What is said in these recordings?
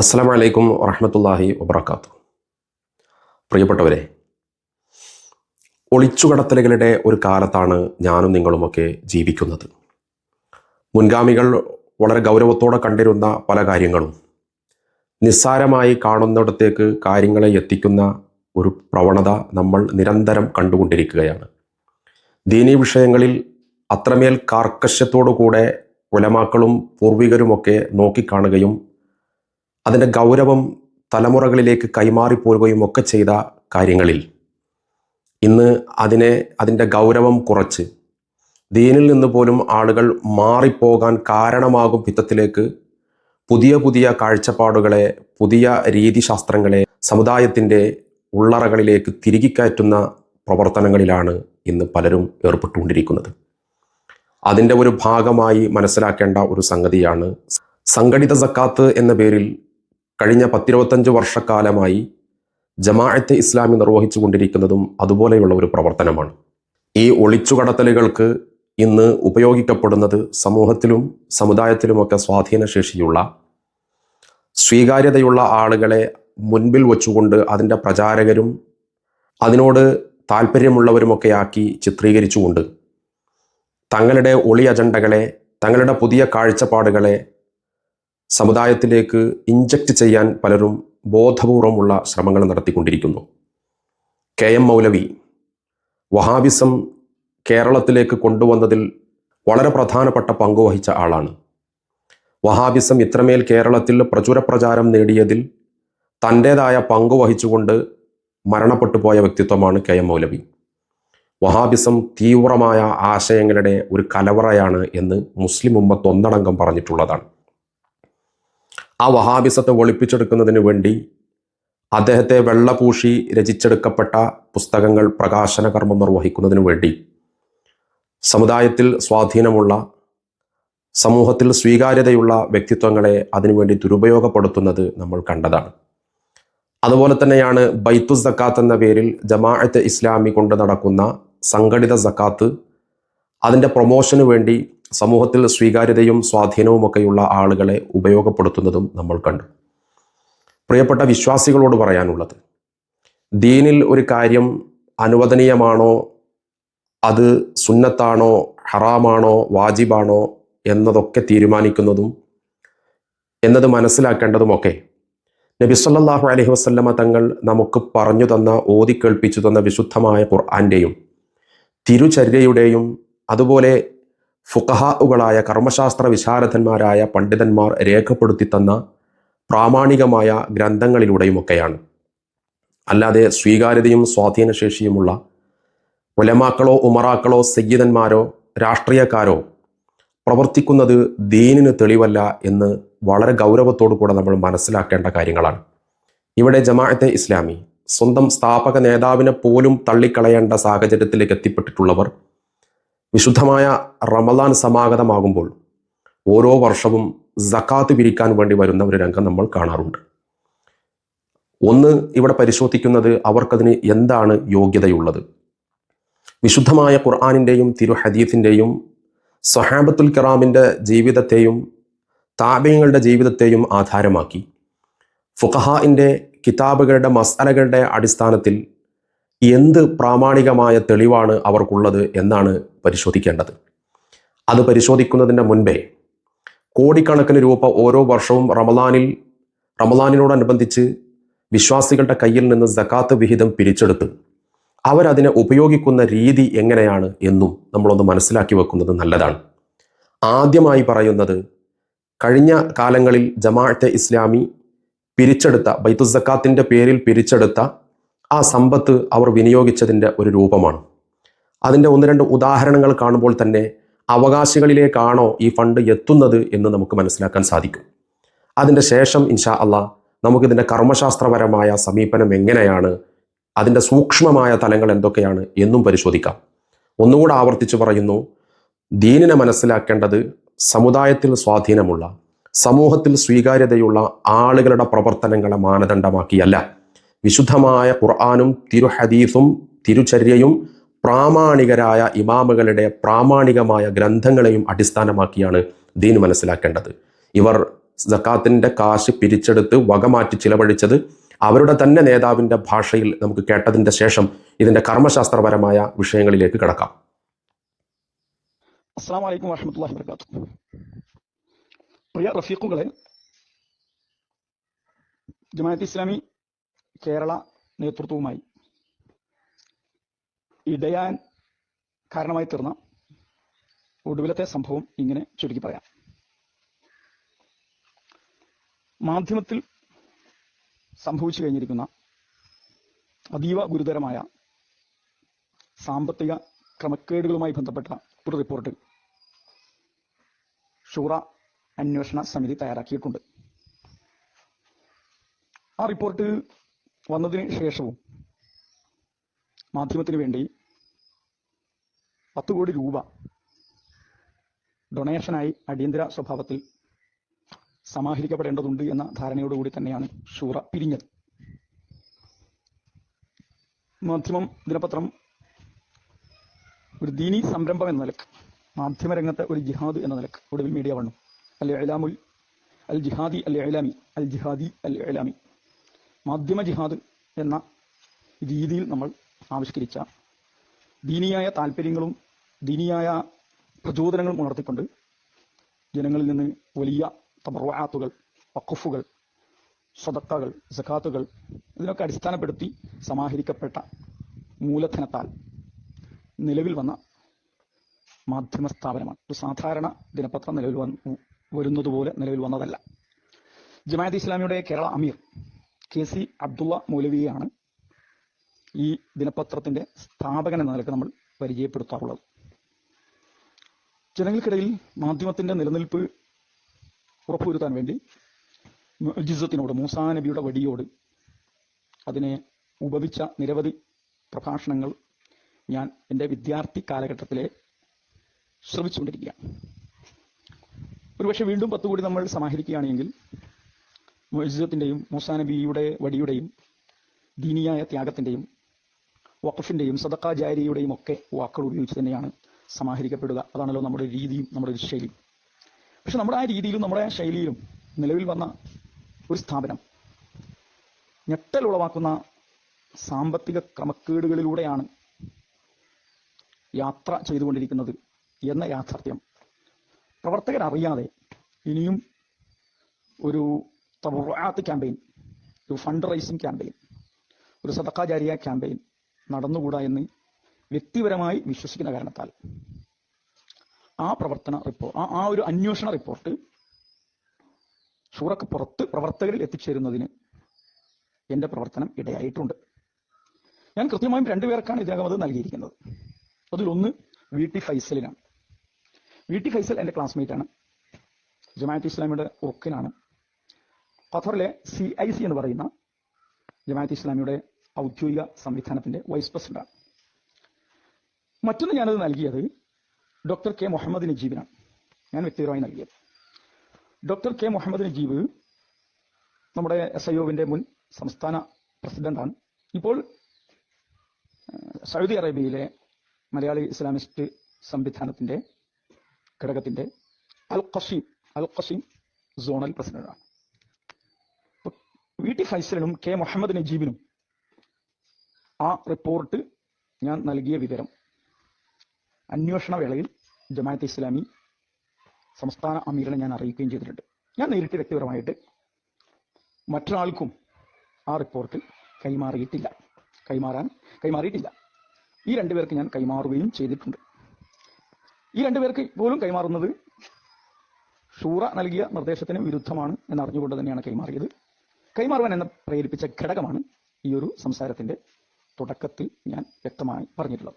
അസ്സാം വലൈക്കും വറഹമത്തല്ലാഹി വബർക്കാത്തു പ്രിയപ്പെട്ടവരെ ഒളിച്ചുകടത്തലുകളുടെ ഒരു കാലത്താണ് ഞാനും നിങ്ങളുമൊക്കെ ജീവിക്കുന്നത്. മുൻഗാമികൾ വളരെ ഗൗരവത്തോടെ കണ്ടിരുന്ന പല കാര്യങ്ങളും. നിസ്സാരമായി കാണുന്നിടത്തേക്ക് കാര്യങ്ങളെ എത്തിക്കുന്ന ഒരു പ്രവണത നമ്മൾ നിരന്തരം കണ്ടുകൊണ്ടിരിക്കുകയാണ്. ദീനീ വിഷയങ്ങളിൽ അത്രമേൽ കാർക്കശ്യത്തോടു കൂടെ ഉലമാക്കളും പൂർവികരുമൊക്കെ നോക്കിക്കാണുകയും അതിന്റെ ഗൗരവം തലമുറകളിലേക്ക് കൈമാറിപ്പോവുകയും ഒക്കെ ചെയ്ത കാര്യങ്ങളിൽ ഇന്ന് അതിനെ അതിന്റെ ഗൗരവം കുറച്ച്. ദീനിൽ നിന്ന് പോലും ആളുകൾ മാറിപ്പോകാൻ കാരണമാകും വിധത്തിലേക്ക് പുതിയ പുതിയ കാഴ്ചപ്പാടുകളെ പുതിയ രീതിശാസ്ത്രങ്ങളെ സമുദായത്തിന്റെ ഉള്ളറകളിലേക്ക് തിരികെ കയറ്റുന്ന പ്രവർത്തനങ്ങളിലാണ് ഇന്ന് പലരും ഏർപ്പെട്ടുകൊണ്ടിരിക്കുന്നത്. അതിന്റെ ഒരു ഭാഗമായി മനസ്സിലാക്കേണ്ട ഒരു സംഗതിയാണ് സംഘടിത സക്കാത്ത് എന്ന പേരിൽ കഴിഞ്ഞ പത്തിരുപത്തഞ്ച് വർഷക്കാലമായി ജമാഅത്തെ ഇസ്ലാമി നിർവഹിച്ചു കൊണ്ടിരിക്കുന്നതും അതുപോലെയുള്ള ഒരു പ്രവർത്തനമാണ്. ഈ ഒളിച്ചുകടത്തലുകൾക്ക് ഇന്ന് ഉപയോഗിക്കപ്പെടുന്നത് സമൂഹത്തിലും സമുദായത്തിലുമൊക്കെ സ്വാധീനശേഷിയുള്ള സ്വീകാര്യതയുള്ള ആളുകളെ മുൻപിൽ വച്ചുകൊണ്ട് അതിന്റെ പ്രചാരകരും അതിനോട് താല്പര്യമുള്ളവരുമൊക്കെ ആക്കി ചിത്രീകരിച്ചുകൊണ്ട് തങ്ങളുടെ ഒളി അജണ്ടകളെ തങ്ങളുടെ പുതിയ കാഴ്ചപ്പാടുകളെ സമുദായത്തിലേക്ക് ഇഞ്ചക്ട് ചെയ്യാൻ പലരും ബോധപൂർവമുള്ള ശ്രമങ്ങൾ നടത്തിക്കൊണ്ടിരിക്കുന്നു. കെ എം മൗലവി വഹാബിസം കേരളത്തിലേക്ക് കൊണ്ടുവന്നതിൽ വളരെ പ്രധാനപ്പെട്ട പങ്കുവഹിച്ച ആളാണ്. വഹാബിസം ഇത്രമേൽ കേരളത്തിൽ പ്രചുര പ്രചാരം നേടിയതിൽ തന്റേതായ പങ്ക് വഹിച്ചുകൊണ്ട് മരണപ്പെട്ടു പോയ വ്യക്തിത്വമാണ് കെ എം മൗലവി. വഹാബിസം തീവ്രമായ ആശയങ്ങളുടെ ഒരു കലവറയാണ് എന്ന് മുസ്ലിം ഉമ്മത്ത് ഒന്നടങ്കം പറഞ്ഞിട്ടുള്ളതാണ്. ആ വഹാബിസത്തെ ഒളിപ്പിച്ചെടുക്കുന്നതിന് വേണ്ടി അദ്ദേഹത്തെ വെള്ളപൂശി രചിച്ചെടുക്കപ്പെട്ട പുസ്തകങ്ങൾ പ്രകാശന കർമ്മം നിർവഹിക്കുന്നതിന് വേണ്ടി സമുദായത്തിൽ സ്വാധീനമുള്ള സമൂഹത്തിൽ സ്വീകാര്യതയുള്ള വ്യക്തിത്വങ്ങളെ അതിനുവേണ്ടി ദുരുപയോഗപ്പെടുത്തുന്നത് നമ്മൾ കണ്ടതാണ്. അതുപോലെ തന്നെയാണ് ബൈത്തു സക്കാത്ത് എന്ന പേരിൽ ജമാഅത്ത് ഇസ്ലാമി കൊണ്ട് നടക്കുന്ന സംഘടിത സക്കാത്ത് അതിന്റെ പ്രൊമോഷന് വേണ്ടി സമൂഹത്തിൽ സ്വീകാര്യതയും സ്വാധീനവുമൊക്കെയുള്ള ആളുകളെ ഉപയോഗപ്പെടുത്തുന്നതും നമ്മൾ കണ്ടു. പ്രിയപ്പെട്ട വിശ്വാസികളോട് പറയാനുള്ളത് ദീനിൽ ഒരു കാര്യം അനുവദനീയമാണോ? അത് സുന്നത്താണോ? ഹറാമാണോ? വാജിബാണോ? എന്നതൊക്കെ തീരുമാനിക്കുന്നതും എന്നത് മനസ്സിലാക്കേണ്ടതുമൊക്കെ നബി സല്ലല്ലാഹു അലൈഹി വസല്ലമ തങ്ങൾ നമുക്ക് പറഞ്ഞു തന്ന ഓതി തന്ന വിശുദ്ധമായ ഖുർആന്റെയും തിരുചര്യയുടെയും അതുപോലെ ഫുഖഹാഉകളായ കർമ്മശാസ്ത്ര വിശാരദന്മാരായ പണ്ഡിതന്മാർ രേഖപ്പെടുത്തി തന്ന പ്രാമാണികമായ ഗ്രന്ഥങ്ങളിലൂടെയുമൊക്കെയാണ്. അല്ലാതെ സ്വീകാര്യതയും സ്വാധീനശേഷിയുമുള്ള ഉലമാക്കളോ ഉമറാക്കളോ സയ്യിദന്മാരോ രാഷ്ട്രീയക്കാരോ പ്രവർത്തിക്കുന്നത് ദീനിന് തെളിവല്ല എന്ന് വളരെ ഗൗരവത്തോടു കൂടെ നമ്മൾ മനസ്സിലാക്കേണ്ട കാര്യങ്ങളാണ്. ഇവിടെ ജമാഅത്തെ ഇസ്ലാമി സ്വന്തം സ്ഥാപക നേതാവിനെ പോലും തള്ളിക്കളയേണ്ട സാഹചര്യത്തിലേക്ക് എത്തിപ്പെട്ടിട്ടുള്ളവർ വിശുദ്ധമായ റമദാൻ സമാഗതമാകുമ്പോൾ ഓരോ വർഷവും സക്കാത്ത് പിരിക്കാൻ വേണ്ടി വരുന്ന ഒരു രംഗം നമ്മൾ കാണാറുണ്ട്. ഒന്ന് ഇവിടെ പരിശോധിക്കുന്നത് അവർക്കതിന് എന്താണ് യോഗ്യതയുള്ളത്? വിശുദ്ധമായ ഖുർആാനിന്റെയും തിരുഹദീഫിന്റെയും സൊഹാബത്തുൽ കറാമിന്റെ ജീവിതത്തെയും താപയങ്ങളുടെ ജീവിതത്തെയും ആധാരമാക്കി. ഫുഖഹാഇന്റെ കിതാബുകളുടെ മസാലകളുടെ അടിസ്ഥാനത്തിൽ എന്ത് പ്രാമാണികമായ തെളിവാണ് അവർക്കുള്ളത് എന്നാണ് പരിശോധിക്കേണ്ടത്. അത് പരിശോധിക്കുന്നതിന്റെ മുൻപേ കോടിക്കണക്കിന് രൂപ ഓരോ വർഷവും റമദാനിൽ റമദാനിനോടനുബന്ധിച്ച് വിശ്വാസികളുടെ കയ്യിൽ നിന്ന് സക്കാത്ത് വിഹിതം പിരിച്ചെടുത്ത് അവരതിനെ ഉപയോഗിക്കുന്ന രീതി എങ്ങനെയാണ് എന്നും നമ്മളൊന്ന് മനസ്സിലാക്കി വെക്കുന്നത് നല്ലതാണ്. ആദ്യമായി പറയുന്നത് കഴിഞ്ഞ കാലങ്ങളിൽ ജമാഅത്തെ ഇസ്ലാമി പിരിച്ചെടുത്ത ബൈത്തുസക്കാത്തിന്റെ പേരിൽ പിരിച്ചെടുത്ത ആ സമ്പത്ത് അവർ വിനിയോഗിച്ചതിന്റെ ഒരു രൂപമാണ്. അതിന്റെ ഒന്ന് രണ്ട് ഉദാഹരണങ്ങൾ കാണുമ്പോൾ തന്നെ അവകാശികളിലേക്കാണോ ഈ ഫണ്ട് എത്തുന്നത് എന്ന് നമുക്ക് മനസ്സിലാക്കാൻ സാധിക്കും. അതിന്റെ ശേഷം ഇൻഷാ അല്ല നമുക്കിതിന്റെ കർമ്മശാസ്ത്രപരമായ സമീപനം എങ്ങനെയാണ് അതിന്റെ സൂക്ഷ്മമായ തലങ്ങൾ എന്തൊക്കെയാണ് എന്നും പരിശോധിക്കാം. ഒന്നുകൂടെ ആവർത്തിച്ചു പറയുന്നു ദീനിനെ മനസ്സിലാക്കേണ്ടത് സമുദായത്തിൽ സ്വാധീനമുള്ള സമൂഹത്തിൽ സ്വീകാര്യതയുള്ള ആളുകളുടെ പ്രവർത്തനങ്ങളെ മാനദണ്ഡമാക്കിയല്ല. വിശുദ്ധമായ ഖുർആാനും തിരുഹദീസും തിരുചര്യയും പ്രാമാണികരായ ഇമാമുകളുടെ പ്രാമാണികമായ ഗ്രന്ഥങ്ങളെയും അടിസ്ഥാനമാക്കിയാണ് ദീൻ മനസ്സിലാക്കേണ്ടത്. ഇവർ സക്കാത്തിന്റെ കാശ് പിരിച്ചെടുത്ത് വകമാറ്റി ചിലവഴിച്ചത് അവരുടെ തന്നെ നേതാവിന്റെ ഭാഷയിൽ നമുക്ക് കേട്ടതിന്റെ ശേഷം ഇതിന്റെ കർമ്മശാസ്ത്രപരമായ വിഷയങ്ങളിലേക്ക് കിടക്കാം. അസ്സാം വലൈക്കും വർക്കാത്തു പ്രിയ റഫീഖുകളെ ജമാഅത്ത് ഇസ്ലാമി കേരള നേതൃത്വവുമായി ഇടയാൻ കാരണമായി തീർന്ന ഒടുവിലത്തെ സംഭവം ഇങ്ങനെ ചുരുക്കി പറയാം. മാധ്യമത്തിൽ സംഭവിച്ചു കഴിഞ്ഞിരിക്കുന്ന അതീവ ഗുരുതരമായ സാമ്പത്തിക ക്രമക്കേടുകളുമായി ബന്ധപ്പെട്ട ഒരു റിപ്പോർട്ട് ഷൂറ അന്വേഷണ സമിതി തയ്യാറാക്കിയിട്ടുണ്ട്. ആ റിപ്പോർട്ട് വന്നതിന് ശേഷവും മാധ്യമത്തിന് വേണ്ടി പത്ത് കോടി രൂപ ഡൊണേഷനായി അടിയന്തര സ്വഭാവത്തിൽ സമാഹരിക്കപ്പെടേണ്ടതുണ്ട് എന്ന ധാരണയോടുകൂടി തന്നെയാണ് ഷൂറ പിരിഞ്ഞത്. മാധ്യമം ദിനപത്രം ഒരു ദീനി സംരംഭം എന്ന നിലയ്ക്ക് മാധ്യമരംഗത്തെ ഒരു ജിഹാദ് എന്ന നിലയ്ക്ക് ഒടുവിൽ മീഡിയ വണ്ണു അൽ ഇലാമുൽ അൽ ജിഹാദി അൽ ഇലാമി അൽ ജിഹാദി അൽ ഇലാമി മാധ്യമ ജിഹാദ് എന്ന രീതിയിൽ നമ്മൾ ആവിഷ്കരിച്ച ദീനിയായ താല്പര്യങ്ങളും ദീനിയായ പ്രചോദനങ്ങളും ഉണർത്തിക്കൊണ്ട് ജനങ്ങളിൽ നിന്ന് വലിയ തബർവാത്തുകൾ വക്കുഫുകൾ സ്വതക്കകൾ സഖാത്തുകൾ ഇതിനൊക്കെ അടിസ്ഥാനപ്പെടുത്തി സമാഹരിക്കപ്പെട്ട മൂലധനത്താൽ നിലവിൽ വന്ന മാധ്യമ സ്ഥാപനമാണ്. ഒരു സാധാരണ ദിനപത്രം നിലവിൽ വന്നു വരുന്നതുപോലെ നിലവിൽ വന്നതല്ല. ജമാഅത്ത് ഇസ്ലാമിയുടെ കേരള അമീർ കെ സി അബ്ദുള്ള മൗലവിയാണ് ഈ ദിനപത്രത്തിന്റെ സ്ഥാപകൻ എന്ന നിലയ്ക്ക് നമ്മൾ പരിചയപ്പെടുത്താറുള്ളത്. ജനങ്ങൾക്കിടയിൽ മാധ്യമത്തിന്റെ നിലനിൽപ്പ് ഉറപ്പുവരുത്താൻ വേണ്ടി ജിസത്തിനോട് മൂസാ നബിയുടെ വടിയോട് അതിനെ ഉപവിച്ച നിരവധി പ്രഭാഷണങ്ങൾ ഞാൻ എന്റെ വിദ്യാർത്ഥി കാലഘട്ടത്തിലെ ശ്രമിച്ചുകൊണ്ടിരിക്കുകയാണ് ഒരുപക്ഷെ വീണ്ടും പത്തുകൂടി നമ്മൾ സമാഹരിക്കുകയാണെങ്കിൽ മൊയ്സത്തിന്റെയും മൂസാ നബിയുടെ വടിയുടെയും ദീനിയായ ത്യാഗത്തിന്റെയും വഖഫിന്റെയും സദക്കാ ജാരിയുടെയും ഒക്കെ വാക്കുകൾ ഉപയോഗിച്ച് തന്നെയാണ് സമാഹരിക്കപ്പെടുക. അതാണല്ലോ നമ്മുടെ രീതിയും നമ്മുടെ ഒരു ശൈലിയും പക്ഷെ നമ്മുടെ ആ രീതിയിലും നമ്മുടെ ശൈലിയിലും നിലവിൽ വന്ന ഒരു സ്ഥാപനം ഞെട്ടൽ ഉളവാക്കുന്ന സാമ്പത്തിക ക്രമക്കേടുകളിലൂടെയാണ് യാത്ര ചെയ്തുകൊണ്ടിരിക്കുന്നത് എന്ന യാഥാർത്ഥ്യം. പ്രവർത്തകരറിയാതെ ഇനിയും ഒരു തബറാത്ത് ക്യാമ്പയിൻ. ഒരു ഫണ്ട് റൈസിംഗ് ക്യാമ്പയിൻ. ഒരു സദക്കാചാരിയ ക്യാമ്പയിൻ നടന്നുകൂടാ എന്ന് വ്യക്തിപരമായി വിശ്വസിക്കുന്ന കാരണത്താൽ. ആ പ്രവർത്തന റിപ്പോർട്ട് ആ ആ ഒരു അന്വേഷണ റിപ്പോർട്ട് ഷൂറക്ക് പുറത്ത് പ്രവർത്തകരിൽ എത്തിച്ചേരുന്നതിന് എന്റെ പ്രവർത്തനം ഇടയായിട്ടുണ്ട്. ഞാൻ കൃത്യമായും രണ്ടുപേർക്കാണ് ഇതിനകം അത് നൽകിയിരിക്കുന്നത്. അതിലൊന്ന് വി ടി ഫൈസലിനാണ്. വി ടി ഫൈസൽ എന്റെ ക്ലാസ്മേറ്റ് ആണ്. ജമാഅത്ത് ഇസ്ലാമിയുടെ ഉറക്കിനാണ് ഖത്തറിലെ സി ഐ സി എന്ന് പറയുന്ന ജമാഅത്ത് ഇസ്ലാമിയുടെ ഔദ്യോഗിക സംവിധാനത്തിന്റെ വൈസ് പ്രസിഡന്റാണ്. മറ്റൊന്ന് ഞാനത് നൽകിയത് ഡോക്ടർ കെ മുഹമ്മദ് നജീബിനാണ്. ഞാൻ വ്യക്തിപരമായി നൽകിയത്. ഡോക്ടർ കെ മുഹമ്മദ് നജീബ് നമ്മുടെ എസ് ഐ ഒവിന്റെ മുൻ സംസ്ഥാന പ്രസിഡന്റാണ്. ഇപ്പോൾ സൗദി അറേബ്യയിലെ മലയാളി ഇസ്ലാമിസ്റ്റ് സംവിധാനത്തിന്റെ ഘടകത്തിന്റെ Al Qassim Al Qassim zonal പ്രസിഡന്റാണ്. വി ടി ഫൈസലിനും കെ മുഹമ്മദ് നജീബിനും ആ റിപ്പോർട്ട് ഞാൻ നൽകിയ വിവരം. അന്വേഷണ വേളയിൽ ജമാഅത്ത് ഇസ്ലാമി സംസ്ഥാന അമീറിനെ ഞാൻ അറിയിക്കുകയും ചെയ്തിട്ടുണ്ട്. ഞാൻ നേരിട്ട് വ്യക്തിപരമായിട്ട് മറ്റൊരാൾക്കും ആ റിപ്പോർട്ട് കൈമാറിയിട്ടില്ല. കൈമാറാൻ കൈമാറിയിട്ടില്ല. ഈ രണ്ടുപേർക്ക് ഞാൻ കൈമാറുകയും ചെയ്തിട്ടുണ്ട്. ഈ രണ്ടുപേർക്ക് പോലും കൈമാറുന്നത് ഷൂറ നൽകിയ നിർദ്ദേശത്തിന് വിരുദ്ധമാണ് എന്നറിഞ്ഞുകൊണ്ട് തന്നെയാണ് കൈമാറിയത്. കൈമാറുവാൻ എന്നെ പ്രേരിപ്പിച്ച ഘടകമാണ് ഈ ഒരു സംസാരത്തിന്റെ തുടക്കത്തിൽ ഞാൻ വ്യക്തമായി പറഞ്ഞിട്ടുള്ളത്.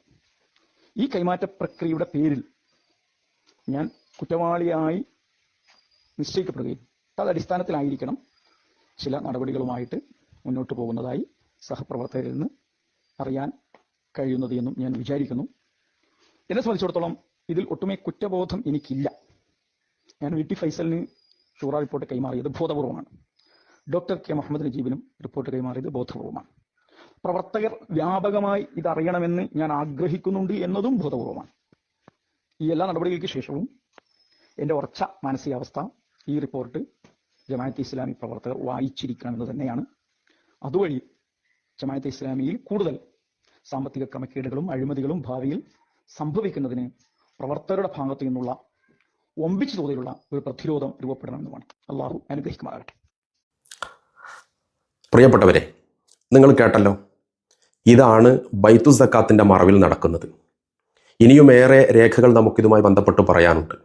ഈ കൈമാറ്റ പ്രക്രിയയുടെ പേരിൽ ഞാൻ കുറ്റവാളിയായി നിശ്ചയിക്കപ്പെടുകയും അത് അടിസ്ഥാനത്തിലായിരിക്കണം ചില നടപടികളുമായിട്ട് മുന്നോട്ട് പോകുന്നതായി സഹപ്രവർത്തകരിൽ നിന്ന് അറിയാൻ കഴിയുന്നത് എന്നും ഞാൻ വിചാരിക്കുന്നു. എന്നെ സംബന്ധിച്ചിടത്തോളം ഇതിൽ ഒട്ടുമേ കുറ്റബോധം എനിക്കില്ല. ഞാൻ വി ടി ഫൈസലിന് ഷൂറ റിപ്പോർട്ട് കൈമാറിയത് ബോധപൂർവമാണ്. ഡോക്ടർ കെ മുഹമ്മദ് നജീബിനും റിപ്പോർട്ട് കൈമാറിയത് ബോധപൂർവമാണ്. പ്രവർത്തകർ വ്യാപകമായി ഇതറിയണമെന്ന് ഞാൻ ആഗ്രഹിക്കുന്നുണ്ട് എന്നതും ബോധപൂർവമാണ്. ഈ എല്ലാ നടപടികൾക്ക് ശേഷവും എന്റെ ഉറച്ച മാനസികാവസ്ഥ ഈ റിപ്പോർട്ട് ജമാഅത്തെ ഇസ്ലാമി പ്രവർത്തകർ വായിച്ചിരിക്കണമെന്ന് തന്നെയാണ്. അതുവഴി ജമാഅത്തെ ഇസ്ലാമിയിൽ കൂടുതൽ സാമ്പത്തിക ക്രമക്കേടുകളും അഴിമതികളും ഭാവിയിൽ സംഭവിക്കുന്നതിന് പ്രവർത്തകരുടെ ഭാഗത്തു നിന്നുള്ള ഒമ്പിച്ചു തോതിലുള്ള ഒരു പ്രതിരോധം രൂപപ്പെടണമെന്നുമാണ്. അള്ളാഹു അനുഗ്രഹിക്കുമാറാകട്ടെ. പ്രിയപ്പെട്ടവരെ നിങ്ങൾ കേട്ടല്ലോ. ഇതാണ് ബൈത്തു സക്കാത്തിന്റെ മറവിൽ നടക്കുന്നത്. ഇനിയും ഏറെ രേഖകൾ നമുക്കിതുമായി ബന്ധപ്പെട്ട് പറയാനുണ്ട്.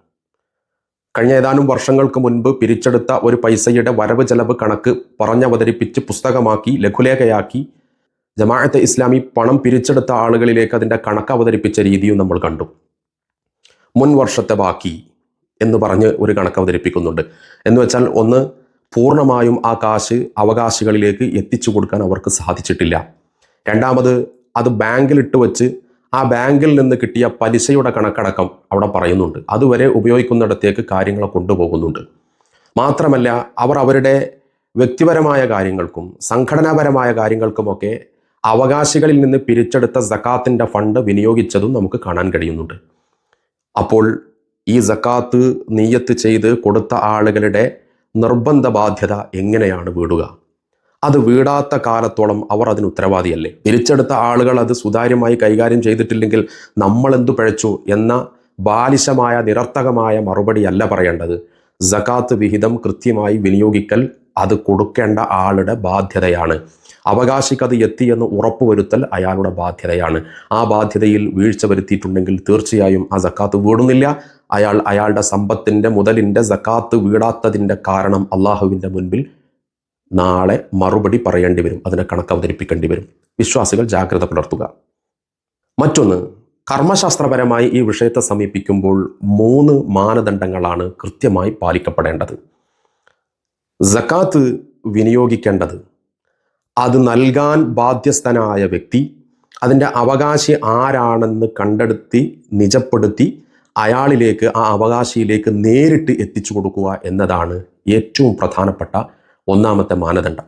കഴിഞ്ഞ ഏതാനും വർഷങ്ങൾക്ക് മുൻപ് പിരിച്ചെടുത്ത ഒരു പൈസയുടെ വരവ് ചെലവ് കണക്ക് പറഞ്ഞവതരിപ്പിച്ച് പുസ്തകമാക്കി ലഘുലേഖയാക്കി ജമാഅത്തെ ഇസ്ലാമി പണം പിരിച്ചെടുത്ത ആളുകളിലേക്ക് അതിന്റെ കണക്ക് അവതരിപ്പിച്ച രീതിയും നമ്മൾ കണ്ടു. മുൻ വർഷത്തെ ബാക്കി എന്ന് പറഞ്ഞ് ഒരു കണക്ക് അവതരിപ്പിക്കുന്നുണ്ട്. എന്ന് വെച്ചാൽ ഒന്ന് പൂർണമായും ആ കാശ് അവകാശികളിലേക്ക് എത്തിച്ചു കൊടുക്കാൻ അവർക്ക് സാധിച്ചിട്ടില്ല. രണ്ടാമത് അത് ബാങ്കിൽ ഇട്ട് വെച്ച് ആ ബാങ്കിൽ നിന്ന് കിട്ടിയ പലിശയുടെ കണക്കടക്കം അവിടെ പറയുന്നുണ്ട്. അതുവരെ ഉപയോഗിക്കുന്നിടത്തേക്ക് കാര്യങ്ങളെ കൊണ്ടുപോകുന്നുണ്ട്. മാത്രമല്ല അവർ അവരുടെ വ്യക്തിപരമായ കാര്യങ്ങൾക്കും സംഘടനാപരമായ കാര്യങ്ങൾക്കുമൊക്കെ അവകാശികളിൽ നിന്ന് പിരിച്ചെടുത്ത സക്കാത്തിന്റെ ഫണ്ട് വിനിയോഗിച്ചതും നമുക്ക് കാണാൻ കഴിയുന്നുണ്ട്. അപ്പോൾ ഈ സക്കാത്ത് നീയത്ത് ചെയ്ത് കൊടുത്ത ആളുകളുടെ നിർബന്ധ ബാധ്യത എങ്ങനെയാണ് വീടുക? അത് വീടാത്ത കാലത്തോളം അവർ അതിന് ഉത്തരവാദിയല്ലേ? പിരിച്ചെടുത്ത ആളുകൾ അത് സുതാര്യമായി കൈകാര്യം ചെയ്തിട്ടില്ലെങ്കിൽ നമ്മൾ എന്തു പഴച്ചു എന്ന ബാലിശമായ നിരർത്ഥകമായ മറുപടിയല്ല പറയേണ്ടത്. ജക്കാത്ത് വിഹിതം കൃത്യമായി വിനിയോഗിക്കൽ അത് കൊടുക്കേണ്ട ആളുടെ ബാധ്യതയാണ്. അവകാശിക്ക് അത് എത്തിയെന്ന് ഉറപ്പുവരുത്തൽ അയാളുടെ ബാധ്യതയാണ്. ആ ബാധ്യതയിൽ വീഴ്ച വരുത്തിയിട്ടുണ്ടെങ്കിൽ തീർച്ചയായും ആ സക്കാത്ത് വീടുന്നില്ല. അയാൾ അയാളുടെ സമ്പത്തിന്റെ മുതലിന്റെ സക്കാത്ത് വീടാത്തതിന്റെ കാരണം അള്ളാഹുവിന്റെ മുൻപിൽ നാളെ മറുപടി പറയേണ്ടി വരും. അതിനെ കണക്ക് അവതരിപ്പിക്കേണ്ടി വരും. വിശ്വാസികൾ ജാഗ്രത പുലർത്തുക. മറ്റൊന്ന് കർമ്മശാസ്ത്രപരമായി ഈ വിഷയത്തെ സമീപിക്കുമ്പോൾ മൂന്ന് മാനദണ്ഡങ്ങളാണ് കൃത്യമായി പാലിക്കപ്പെടേണ്ടത്. സക്കാത്ത് വിനിയോഗിക്കേണ്ടത്. അത് നൽകാൻ ബാധ്യസ്ഥനായ വ്യക്തി അതിന്റെ അവകാശി ആരാണെന്ന് കണ്ടെടുത്തി നിജപ്പെടുത്തി അയാളിലേക്ക് ആ അവകാശിയിലേക്ക് നേരിട്ട് എത്തിച്ചു കൊടുക്കുക എന്നതാണ് ഏറ്റവും പ്രധാനപ്പെട്ട ഒന്നാമത്തെ മാനദണ്ഡം.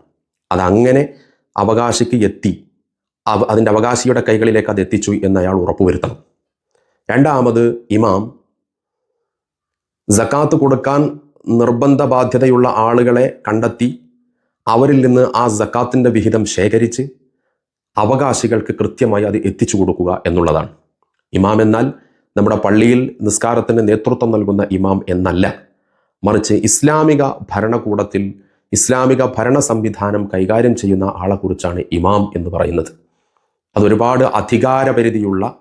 അതങ്ങനെ അവകാശിക്ക് എത്തി അതിന്റെ അവകാശിയുടെ കൈകളിലേക്ക് അത് എത്തിച്ചു എന്ന് അയാൾ ഉറപ്പുവരുത്തണം. രണ്ടാമത് ഇമാം. സക്കാത്ത് കൊടുക്കാൻ നിർബന്ധ ബാധ്യതയുള്ള ആളുകളെ കണ്ടെത്തി അവരിൽ നിന്ന് ആ സക്കാത്തിന്റെ വിഹിതം ശേഖരിച്ച് അവകാശികൾക്ക് കൃത്യമായി അത് എത്തിച്ചു കൊടുക്കുക എന്നുള്ളതാണ്. ഇമാം എന്നാൽ നമ്മുടെ പള്ളിയിൽ നിസ്കാരത്തിന് നേതൃത്വം നൽകുന്ന ഇമാം എന്നല്ല. മറിച്ച് ഇസ്ലാമിക ഭരണകൂടത്തിൽ ഇസ്ലാമിക ഭരണ സംവിധാനം കൈകാര്യം ചെയ്യുന്ന ആളെക്കുറിച്ചാണ് ഇമാം എന്ന് പറയുന്നത്. അതൊരുപാട് അധികാരപരിധിയുള്ള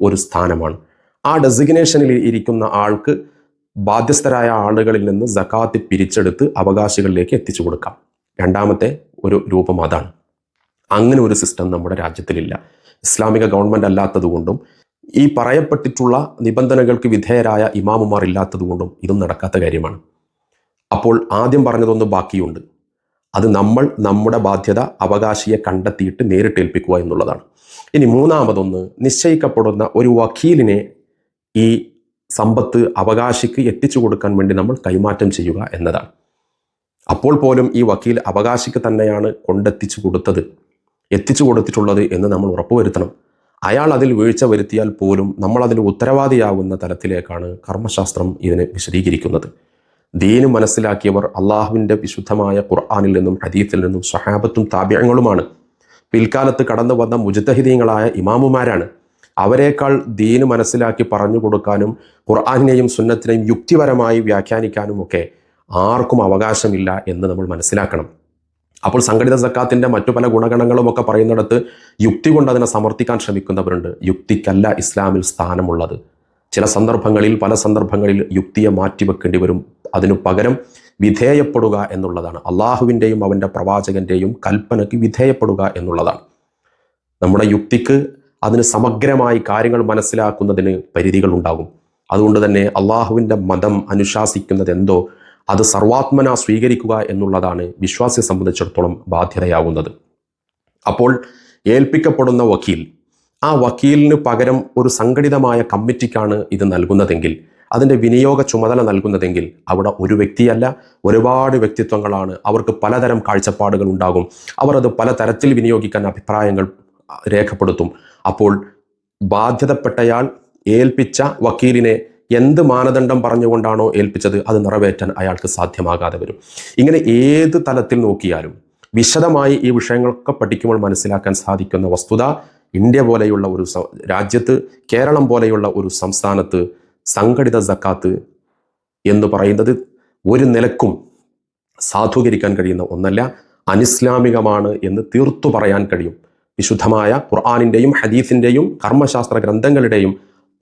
ഒരു സ്ഥാനമാണ്. ആ ഡെസിഗ്നേഷനിൽ ഇരിക്കുന്ന ആൾക്ക് ബാധ്യസ്ഥരായ ആളുകളിൽ നിന്ന് സക്കാത്ത് പിരിച്ചെടുത്ത് അവകാശികളിലേക്ക് എത്തിച്ചു കൊടുക്കാം. രണ്ടാമത്തെ ഒരു രൂപം അതാണ്. അങ്ങനെ ഒരു സിസ്റ്റം നമ്മുടെ രാജ്യത്തിലില്ല. ഇസ്ലാമിക ഗവൺമെന്റ് അല്ലാത്തതുകൊണ്ടും ഈ പറയപ്പെട്ടിട്ടുള്ള നിബന്ധനകൾക്ക് വിധേയരായ ഇമാമുമാർ ഇല്ലാത്തതുകൊണ്ടും ഇതും നടക്കാത്ത കാര്യമാണ്. അപ്പോൾ ആദ്യം പറഞ്ഞതൊന്ന് ബാക്കിയുണ്ട്. അത് നമ്മൾ നമ്മുടെ ബാധ്യത അവകാശിയെ കണ്ടെത്തിയിട്ട് നേരിട്ട് ഏൽപ്പിക്കുക എന്നുള്ളതാണ്. ഇനി മൂന്നാമതൊന്ന് നിശ്ചയിക്കപ്പെടുന്ന ഒരു വക്കീലിനെ ഈ സമ്പത്ത് അവകാശിക്ക് എത്തിച്ചു കൊടുക്കാൻ വേണ്ടി നമ്മൾ കൈമാറ്റം ചെയ്യുക എന്നതാണ്. അപ്പോൾ പോലും ഈ വക്കീൽ അവകാശിക്ക് തന്നെയാണ് കൊണ്ടെത്തിച്ചു കൊടുത്തത് എത്തിച്ചു കൊടുത്തിട്ടുള്ളത് എന്ന് നമ്മൾ ഉറപ്പുവരുത്തണം അയാൾ അതിൽ വീഴ്ച വരുത്തിയാൽ പോലും നമ്മൾ അതിൽ ഉത്തരവാദിയാകുന്ന തലത്തിലേക്കാണ് കർമ്മശാസ്ത്രം ഇതിനെ വിശദീകരിക്കുന്നത്. ദീന് മനസ്സിലാക്കിയവർ അള്ളാഹുവിന്റെ വിശുദ്ധമായ ഖുർആാനിൽ നിന്നും ഹദീത്തിൽ നിന്നും സഹാബത്തും താപ്യങ്ങളുമാണ് പിൽക്കാലത്ത് കടന്നു വന്ന മുജത്തഹിദീങ്ങളായ ഇമാമുമാരാണ്. അവരെക്കാൾ ദീന് മനസ്സിലാക്കി പറഞ്ഞു കൊടുക്കാനും ഖുർആാനിനെയും സുന്നത്തിനെയും യുക്തിപരമായി വ്യാഖ്യാനിക്കാനും ഒക്കെ ആർക്കും അവകാശമില്ല എന്ന് നമ്മൾ മനസ്സിലാക്കണം. അപ്പോൾ സംഘടിത സക്കാത്തിന്റെ മറ്റു പല ഗുണഗണങ്ങളും ഒക്കെ പറയുന്നിടത്ത് യുക്തി കൊണ്ട് അതിനെ സമർത്ഥിക്കാൻ ശ്രമിക്കുന്നവരുണ്ട്. യുക്തിക്കല്ല ഇസ്ലാമിൽ സ്ഥാനമുള്ളത്. ചില സന്ദർഭങ്ങളിൽ പല സന്ദർഭങ്ങളിൽ യുക്തിയെ മാറ്റിവെക്കേണ്ടി വരും. അതിനു പകരം വിധേയപ്പെടുക എന്നുള്ളതാണ്. അള്ളാഹുവിന്റെയും അവന്റെ പ്രവാചകന്റെയും കൽപ്പനയ്ക്ക് വിധേയപ്പെടുക എന്നുള്ളതാണ്. നമ്മുടെ യുക്തിക്ക് അതിന് സമഗ്രമായി കാര്യങ്ങൾ മനസ്സിലാക്കുന്നതിന് പരിധികൾ ഉണ്ടാകും അതുകൊണ്ട് തന്നെ അള്ളാഹുവിന്റെ മതം അനുശാസിക്കുന്നത് എന്തോ അത് സർവാത്മന സ്വീകരിക്കുക എന്നുള്ളതാണ് വിശ്വാസിയെ സംബന്ധിച്ചിടത്തോളം ബാധ്യതയാകുന്നത് അപ്പോൾ ഏൽപ്പിക്കപ്പെടുന്ന വക്കീൽ. ആ വക്കീലിന് പകരം ഒരു സംഘടിതമായ കമ്മിറ്റിക്കാണ് ഇത് നൽകുന്നതെങ്കിൽ അതിന്റെ വിനിയോഗ ചുമതല നൽകുന്നതെങ്കിൽ അവിടെ ഒരു വ്യക്തിയല്ല ഒരുപാട് വ്യക്തിത്വങ്ങളാണ്. അവർക്ക് പലതരം കാഴ്ചപ്പാടുകൾ ഉണ്ടാകും. അവർ അത് പലതരത്തിൽ വിനിയോഗിക്കാൻ അഭിപ്രായങ്ങൾ രേഖപ്പെടുത്തും. അപ്പോൾ ബാധ്യതപ്പെട്ടയാൾ ഏൽപ്പിച്ച വക്കീലിനെ എന്ത് മാനദണ്ഡം പറഞ്ഞുകൊണ്ടാണോ ഏൽപ്പിച്ചത് അത് നിറവേറ്റാൻ അയാൾക്ക് സാധ്യമാകാതെ വരും. ഇങ്ങനെ ഏത് തലത്തിൽ നോക്കിയാലും വിശദമായി ഈ വിഷയങ്ങളൊക്കെ പഠിക്കുമ്പോൾ മനസ്സിലാക്കാൻ സാധിക്കുന്ന വസ്തുത ഇന്ത്യ പോലെയുള്ള ഒരു രാജ്യത്ത് കേരളം പോലെയുള്ള ഒരു സംസ്ഥാനത്ത് സംഘടിത സക്കാത്ത് എന്ന് പറയുന്നത് ഒരു നിലക്കും സാധൂകരിക്കാൻ കഴിയുന്ന ഒന്നല്ല അനിസ്ലാമികമാണ് എന്ന് തീർത്തു പറയാൻ കഴിയും. വിശുദ്ധമായ ഖുർആാനിന്റെയും ഹദീസിന്റെയും കർമ്മശാസ്ത്ര ഗ്രന്ഥങ്ങളുടെയും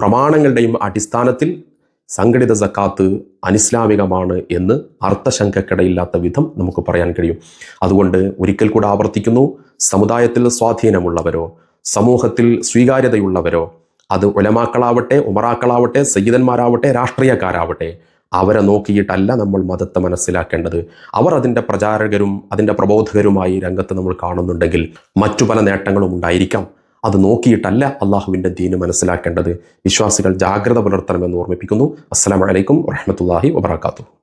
പ്രമാണങ്ങളുടെയും അടിസ്ഥാനത്തിൽ സംഘടിത സക്കാത്ത് അനിസ്ലാമികമാണ് എന്ന് അർത്ഥശങ്കക്കിടയില്ലാത്ത വിധം നമുക്ക് പറയാൻ കഴിയും. അതുകൊണ്ട് ഒരിക്കൽ കൂടെ ആവർത്തിക്കുന്നു. സമുദായത്തിൽ സ്വാധീനമുള്ളവരോ സമൂഹത്തിൽ സ്വീകാര്യതയുള്ളവരോ അത് ഒലമാക്കളാവട്ടെ ഉമറാക്കളാവട്ടെ സയ്യിദന്മാരാവട്ടെ രാഷ്ട്രീയക്കാരാവട്ടെ അവരെ നോക്കിയിട്ടല്ല നമ്മൾ മതത്തെ മനസ്സിലാക്കേണ്ടത്. അവർ അതിന്റെ പ്രചാരകരും അതിന്റെ പ്രബോധകരുമായി രംഗത്ത് നമ്മൾ കാണുന്നുണ്ടെങ്കിൽ മറ്റു പല നേട്ടങ്ങളും ഉണ്ടായിരിക്കാം. അത് നോക്കിയിട്ടല്ല അള്ളാഹുവിന്റെ ദീന് മനസ്സിലാക്കേണ്ടത്. വിശ്വാസികൾ ജാഗ്രത പുലർത്തണമെന്ന് ഓർമ്മിപ്പിക്കുന്നു. അസ്സാം വലൈക്കും വറഹ്മത്തുള്ളാഹി വബറകാതുഹു.